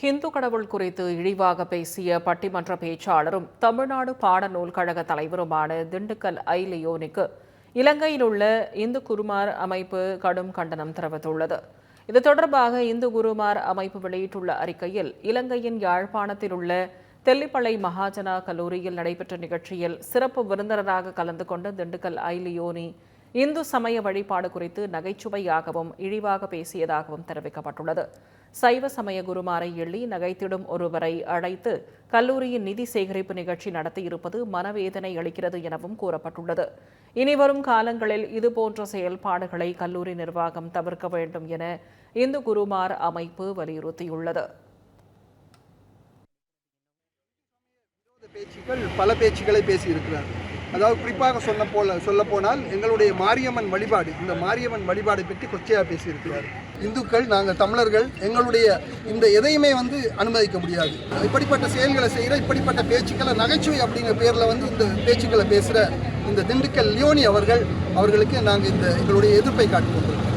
ஹிந்து கடவுள் குறித்து இழிவாக பேசிய பட்டிமன்ற பேச்சாளரும் தமிழ்நாடு பாடநூல் கழக தலைவருமான திண்டுக்கல் ஐ லியோனிக்கு இலங்கையில் உள்ள இந்து குருமார் அமைப்பு கடும் கண்டனம் தெரிவித்துள்ளது. இது தொடர்பாக இந்து குருமார் அமைப்பு வெளியிட்டுள்ள அறிக்கையில் இலங்கையின் யாழ்ப்பாணத்தில் உள்ள தெல்லிப்பளை மகாஜனா கல்லூரியில் நடைபெற்ற நிகழ்ச்சியில் சிறப்பு விருந்தினராக கலந்து கொண்ட திண்டுக்கல் ஐ லியோனி இந்து சமய வழிபாடு குறித்து நகைச்சுவையாகவும் இழிவாக பேசியதாகவும் தெரிவிக்கப்பட்டுள்ளது. சைவ சமய குருமாரை எள்ளி நகைத்திடும் ஒருவரை அழைத்து கல்லூரியின் நிதி சேகரிப்பு நிகழ்ச்சி நடத்தியிருப்பது மனவேதனை அளிக்கிறது எனவும் கூறப்பட்டுள்ளது. இனிவரும் காலங்களில் இதுபோன்ற செயல்பாடுகளை கல்லூரி நிர்வாகம் தவிர்க்க வேண்டும் என இந்து குருமார் அமைப்பு வலியுறுத்தியுள்ளது. பேச்சுக்கள் பல பேச்சுக்களை பேசியிருக்கிறார்கள். அதாவது குறிப்பாக சொன்ன போல சொல்ல போனால் எங்களுடைய மாரியம்மன் வழிபாடு இந்த மாரியம்மன் வழிபாடை பற்றி கொச்சையாக பேசியிருக்கிறார். இந்துக்கள் நாங்கள் தமிழர்கள் எங்களுடைய இந்த எதையுமே வந்து அனுமதிக்க முடியாது. இப்படிப்பட்ட செயல்களை செய்கிற இப்படிப்பட்ட பேச்சுக்களை நகைச்சுவை அப்படிங்கிற பேரில் வந்து இந்த பேச்சுக்களை பேசுகிற இந்த திண்டுக்கல் லியோனி அவர்கள் அவர்களுக்கு நாங்கள் இந்த எங்களுடைய எதிர்ப்பை காட்டுக்கொண்டிருக்கிறோம்